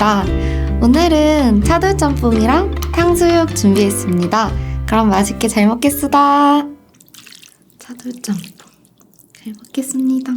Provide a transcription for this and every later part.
수다입니다. 오늘은 차돌짬뽕이랑 탕수육 준비했습니다. 그럼 맛있게 잘 먹겠습니다. 차돌짬뽕 잘 먹겠습니다.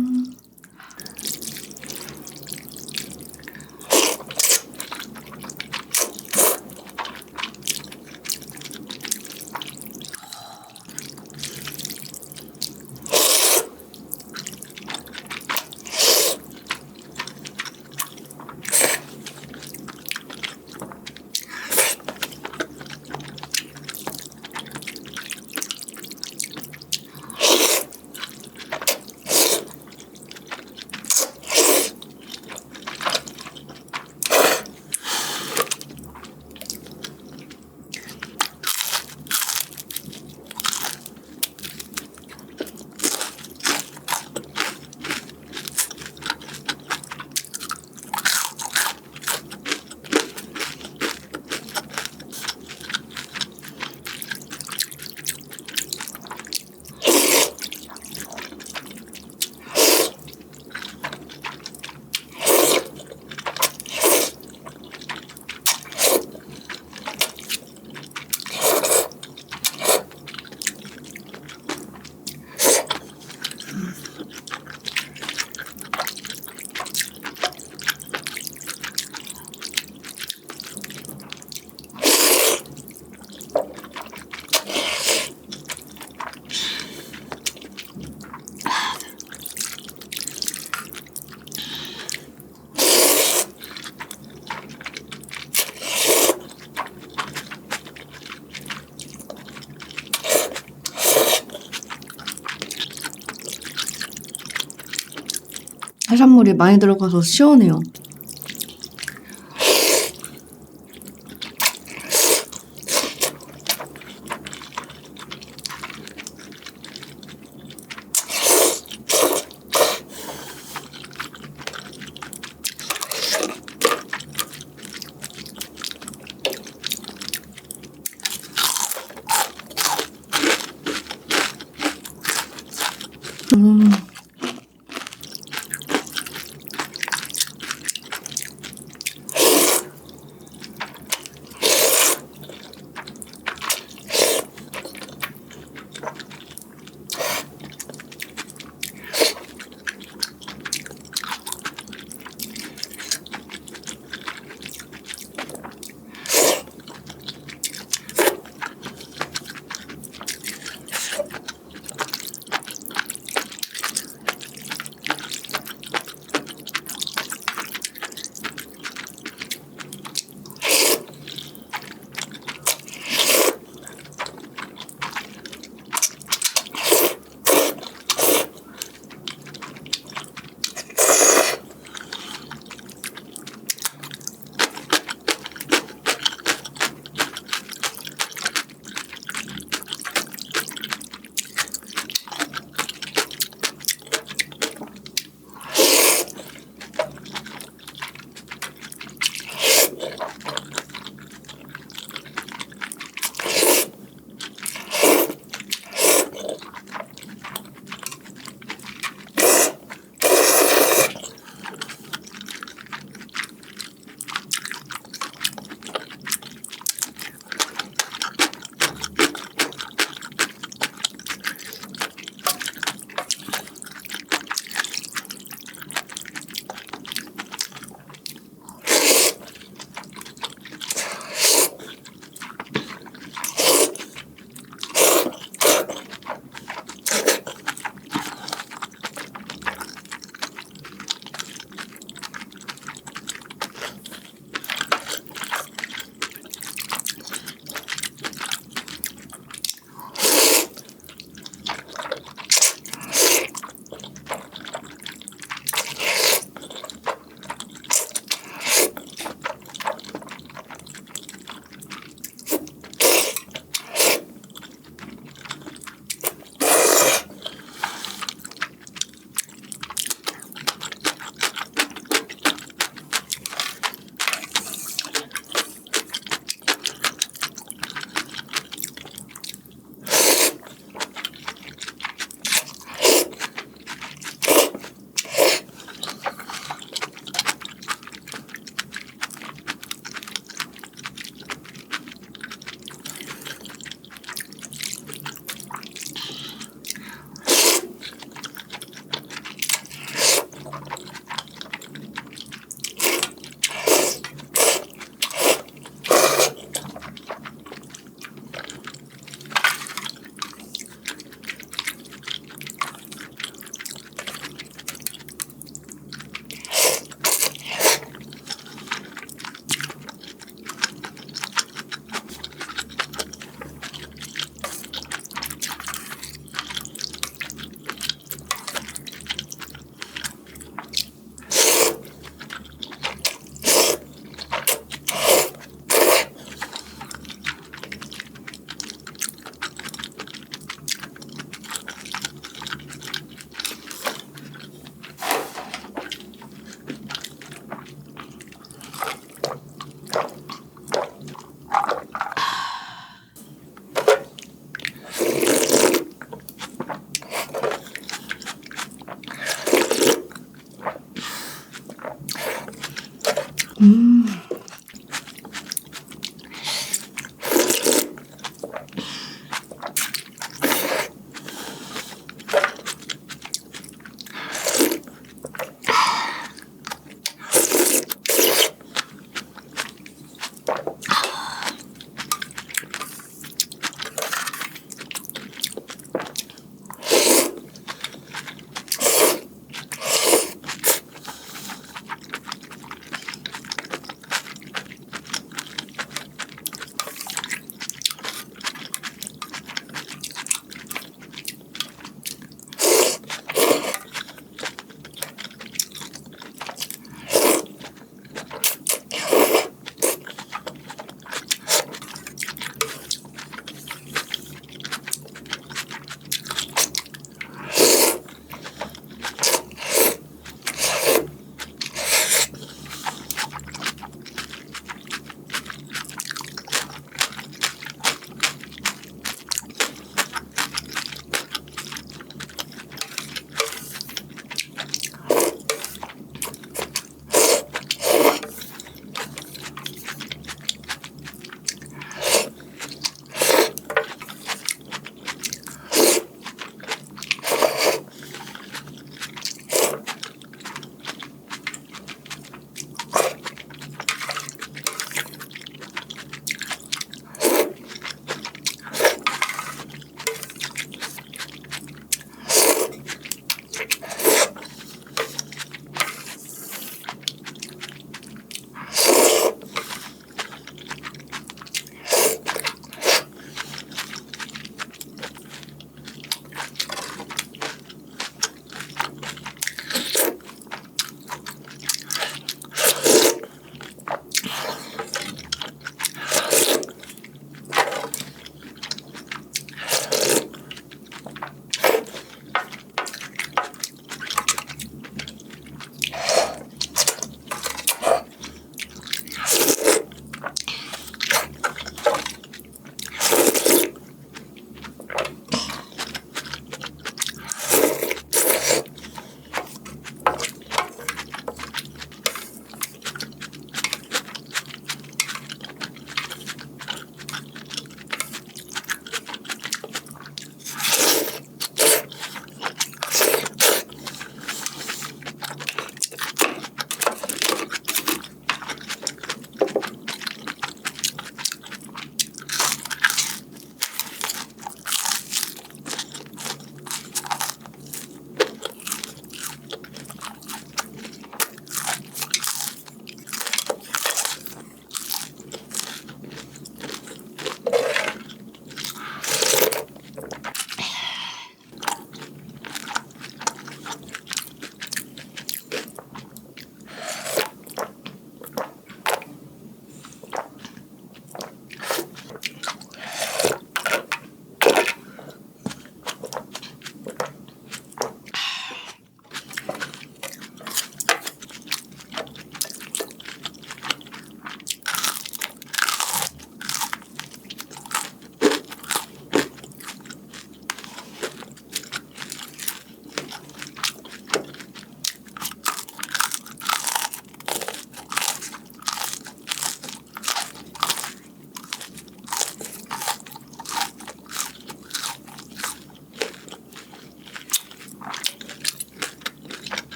해산물이 많이 들어가서 시원해요.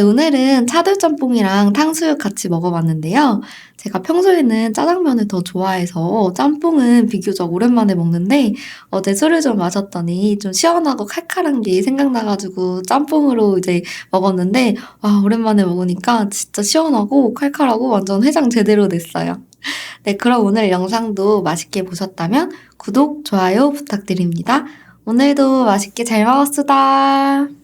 네, 오늘은 차돌짬뽕이랑 탕수육 같이 먹어봤는데요. 제가 평소에는 짜장면을 더 좋아해서 짬뽕은 비교적 오랜만에 먹는데 어제 술을 좀 마셨더니 좀 시원하고 칼칼한 게 생각나가지고 짬뽕으로 이제 먹었는데 와, 오랜만에 먹으니까 진짜 시원하고 칼칼하고 완전 해장 제대로 됐어요. 네, 그럼 오늘 영상도 맛있게 보셨다면 구독, 좋아요 부탁드립니다. 오늘도 맛있게 잘 먹었습니다.